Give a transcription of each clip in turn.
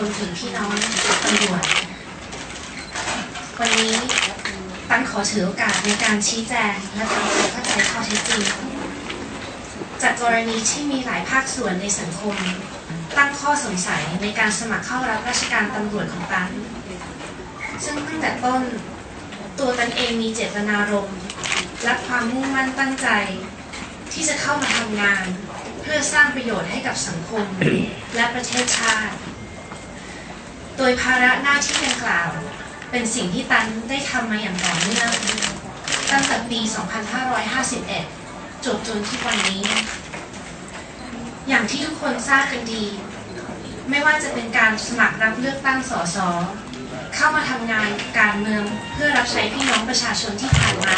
วมถึงพี่น้องตำรวจวันนี้ตันขอถือโอกาสในการชี้แจงและทำความเข้าใจข้อเท็จจริง จากกรณีที่มีหลายภาคส่วนในสังคม ตั้งข้อสงสัยในการสมัครเข้ารับราชการตำรวจของตัน ซึ่งตั้งแต่ต้นตัวตันเองมีเจตนารมณ์และความมุ่งมั่นตั้งใจ ที่จะเข้ามาทำงาน เพื่อสร้างประโยชน์ให้กับสังคม และประเทศชาติ โดยภาระหน้าที่ดังกล่าว เป็นสิ่งที่ตันได้ทำมาอย่างต่อเนื่องตั้งแต่ปี 2551 จบจนที่วันนี้ อย่างที่ทุกคนทราบกันดี ไม่ว่าจะเป็นการสมัครรับเลือกตั้งสสเข้ามาทำงานการเมืองเพื่อรับใช้พี่น้องประชาชนที่ผ่านมา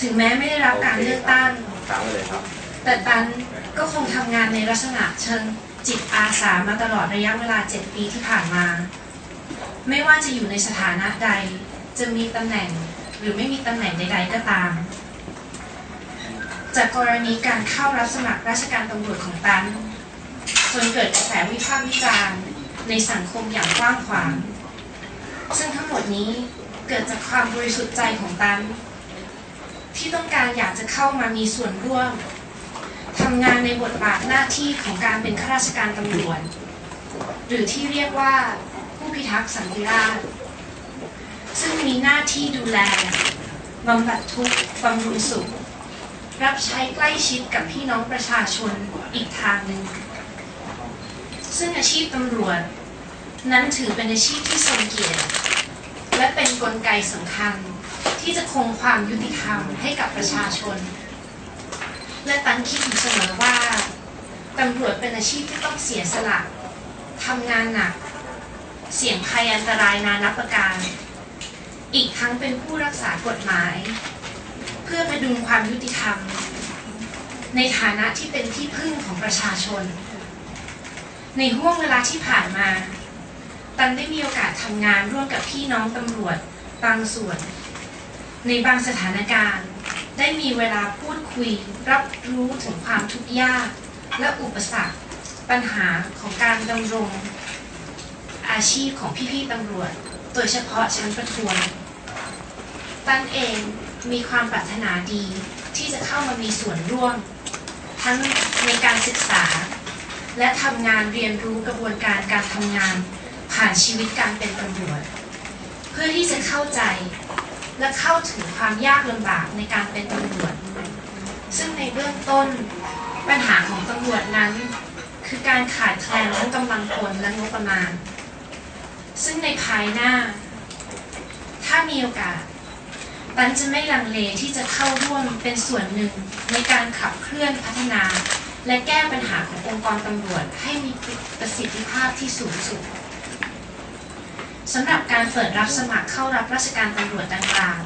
ถึงแม้ไม่ได้รับการเลือกตั้งค้างไว้เลยครับแต่ตันก็คงทำงาน ในลักษณะเชิงจิตอาสามาตลอดระยะเวลา 7 ปีที่ผ่านมา ไม่ว่าจะอยู่ในสถานะใด จะมีตำแหน่งหรือไม่มีตำแหน่งใด ๆ ก็ตาม จากกรณีการเข้ารับสมัครราชการตำรวจของตันจนเกิดกระแสวิพากษ์วิจารณ์ในสังคมอย่างกว้างขวาง ซึ่งทั้งหมดนี้เกิดจากความบริสุทธิ์ใจของตัน ที่ต้องการอยากจะเข้ามามีส่วนร่วมำงานในบทบาทหน้าที่ของการเป็นข้าราชการตำรวจ หรือที่เรียกว่าผู้พิทักษ์สันติราษฎร์ซึ่งมีหน้าที่ดูแลบำบัดทุกข์บำรุงสุข รับใช้ใกล้ชิดกับพี่น้องประชาชนอีกทางหนึ่ง ซึ่งอาชีพตำรวจ นั้นถือเป็นอาชีพที่ทรงเกียรติ และเป็นนกลไกสำคัญที่จะคงความยุติธรรมให้กับประชาชน และตันคิดอยู่เส ตำรวจเป็นอาชีพที่ต้องเสียสละทำงานหนัก เสี่ยงภัยอันตรายนานับประการ อีกทั้งเป็นผู้รักษากฎหมาย เพื่อพดุงความยุติธรรม ในฐานะที่เป็นที่พึ่งของประชาชน ในห่วงเวลาที่ผ่านมา ตันได้มีโอกาสทำงานร่วมกับพี่น้องตำรวจบางส่วน ในบางสถานการณ์ได้มีเวลาพูดคุย รับรู้ถึงความทุกข์ยาก และอุปสรรคปัญหาของการดำรงอาชีพของพี่ๆตำรวจ โดยเฉพาะชั้นประทวน ตันเองมีความปรารถนาดีที่จะเข้ามามีส่วนร่วม ทั้งในการศึกษา และทำงานเรียนรู้กระบวนการการทำงาน ผ่านชีวิตการเป็นตำรวจ เพื่อที่จะเข้าใจและเข้าถึงความยากลำบากในการเป็นตำรวจ ซึ่งในเบื้องต้น ปัญหาของตำรวจนั้น คือการขาดแคลนทั้งกำลังคนและงบประมาณ ซึ่งในภายหน้า ถ้ามีโอกาสตันจะไม่ลังเลที่จะเข้าร่วมเป็นส่วนหนึ่งในการขับเคลื่อนพัฒนา และแก้ปัญหาขององค์กรตำรวจให้มีประสิทธิภาพที่สูงสุดสำหรับการเปิดรับสมัครเข้ารับราชการตำรวจดังกล่าว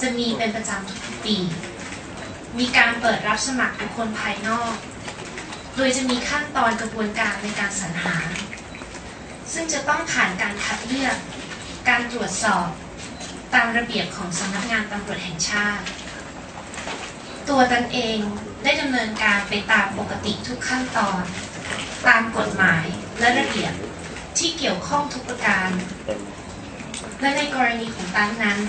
จะมีเป็นประจำทุกปี มีการเปิดรับสมัครบุคคลภายนอก โดยจะมีขั้นตอนกระบวนการในการสรรหา ซึ่งจะต้องผ่านการคัดเลือก การตรวจสอบ ตามระเบียบของสำนักงานตำรวจแห่งชาติ ตัวตนเองได้ดำเนินการไปตามปกติทุกขั้นตอน ตามกฎหมายและระเบียบที่เกี่ยวข้องทุกประการ และในกรณีของตันนั้น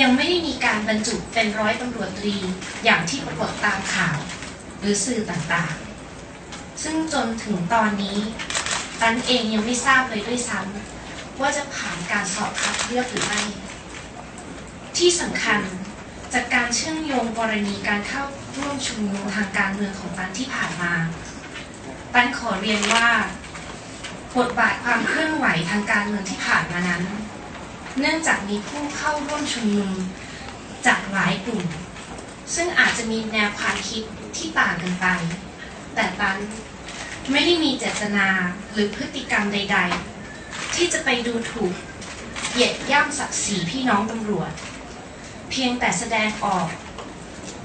ยังไม่ได้มีการบรรจุเป็นร้อยตำรวจตรีอย่างที่ปรากฏตามข่าว หรือสื่อต่างๆ ซึ่งจนถึงตอนนี้ตันเองยังไม่ทราบเลยด้วยซ้ำว่าจะผ่านการสอบคัดเลือกหรือไม่ ที่สำคัญจากการเชื่อมโยงกรณีการเข้าร่วมชุมนุมทางการเมืองของตันที่ผ่านมา ตันขอเรียนว่าบทบาทความเคลื่อนไหวทางการเมืองที่ผ่านมานั้น เนื่องจากมีผู้เข้าร่วมชุมนุมจากหลายกลุ่ม ซึ่งอาจจะมีแนวความคิดที่ต่างกันไป แต่ตันไม่ได้มีเจตนาหรือพฤติกรรมใด ๆ ที่จะไปดูถูกเหยียดย่ำศักดิ์ศรีพี่น้องตำรวจ เพียงแต่แสดงออก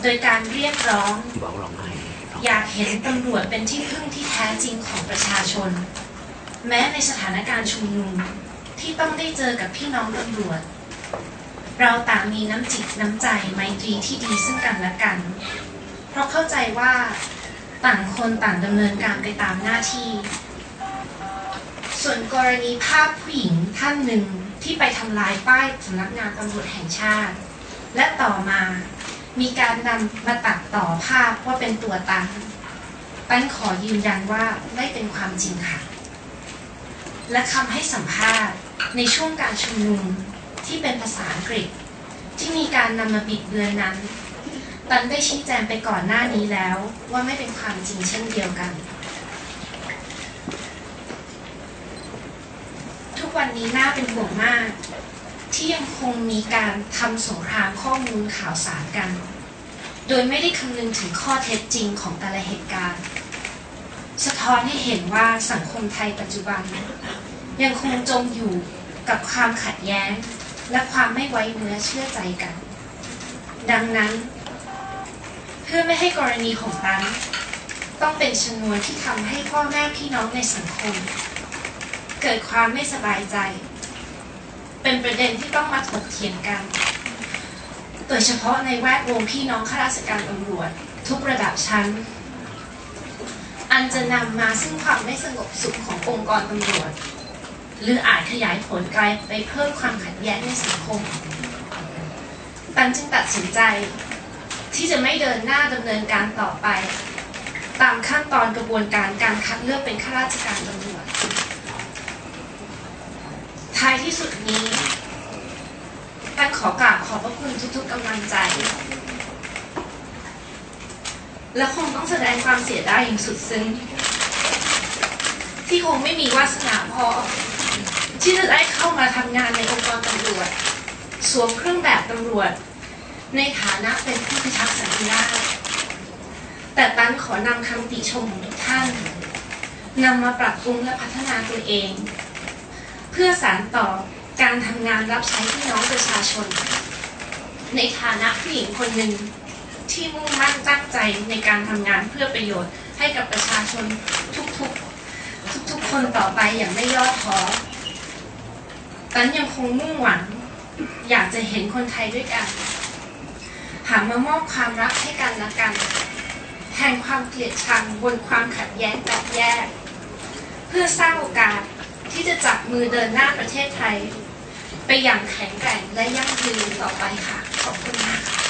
โดยการเรียกร้องอยากเห็นตำรวจเป็นที่พึ่งที่แท้จริงของประชาชน แม้ในสถานการณ์ชุมนุม ที่ต้องได้เจอกับพี่น้องตำรวจ เราต่างมีน้ำจิตน้ำใจไมตรีที่ดีซึ่งกันและกัน เพราะเข้าใจว่าต่างคนต่างดำเนินการไปตามหน้าที่ ส่วนกรณีภาพผู้หญิงท่านหนึ่งที่ไปทำลายป้ายสำนักงานตำรวจแห่งชาติ และต่อมามีการนำมาตัดต่อภาพว่าเป็นตัวตันตันขอยืนยันว่าไม่เป็นความจริงค่ะ และคำให้สัมภาษณ์ ในช่วงการชุมนุมที่เป็นภาษาอังกฤษ ที่มีการนำมาบิดเบือนนั้น ตันได้ชี้แจงไปก่อนหน้านี้แล้วว่าไม่เป็นความจริงเช่นเดียวกัน ทุกวันนี้น่าเป็นห่วงมาก ที่ยังคงมีการทำสงครามข้อมูลข่าวสารกัน โดยไม่ได้คำนึงถึงข้อเท็จจริงของแต่ละเหตุการณ์ สะท้อนให้เห็นว่าสังคมไทยปัจจุบัน ยังคงจมอยู่กับความขัดแย้ง และความไม่ไว้เนื้อเชื่อใจกัน ดังนั้น เพื่อไม่ให้กรณีของตันต้องเป็นชนวนที่ทำให้พ่อแม่พี่น้องในสังคม เกิดความไม่สบายใจ เป็นประเด็นที่ต้องมาถกเถียงกัน โดยเฉพาะในแวดวงพี่น้องข้าราชการตำรวจ ทุกระดับชั้น อันจะนำมาซึ่งความไม่สงบสุขขององค์กรตำรวจ หรืออาจขยายผลไกลไปเพิ่มความขัดแย้งในสังคม ตันจึงตัดสินใจ ที่จะไม่เดินหน้าดำเนินการต่อไป ตามขั้นตอนกระบวนการการคัดเลือกเป็นข้าราชการตำรวจ ท้ายที่สุดนี้ตันขอกราบขอบพระคุณทุกๆกำลังใจ และคงต้องแสดงความเสียดายอย่างสุดซึ้งที่คงไม่มีวาสนาพอ ที่จะได้เข้ามาทำงานในองค์กรตำรวจ สวมเครื่องแบบตำรวจ ในฐานะเป็นผู้พิทักษ์สันติราษฎร์แต่ตันขอนำคำติชมของทุกท่านนำมาปรับปรุงและพัฒนาตัวเอง เพื่อสานต่อการทำงานรับใช้พี่น้องประชาชน ในฐานะผู้หญิงคนหนึ่งที่มุ่งมั่นตั้งใจในการทำงานเพื่อประโยชน์ให้กับประชาชนทุกๆ ทุกๆคนต่อไปอย่างไม่ย่อท้อ ตันยังคงมุ่งหวัง อยากจะเห็นคนไทยด้วยกัน หันมามอบความรักให้กันและกันแทนความเกลียดชังบนความขัดแย้งแตกแยก เพื่อสร้างโอกาสที่จะจับมือเดินหน้าประเทศไทย ไปอย่างแข็งแกร่งและยั่งยืนต่อไปค่ะ ขอบคุณมากค่ะ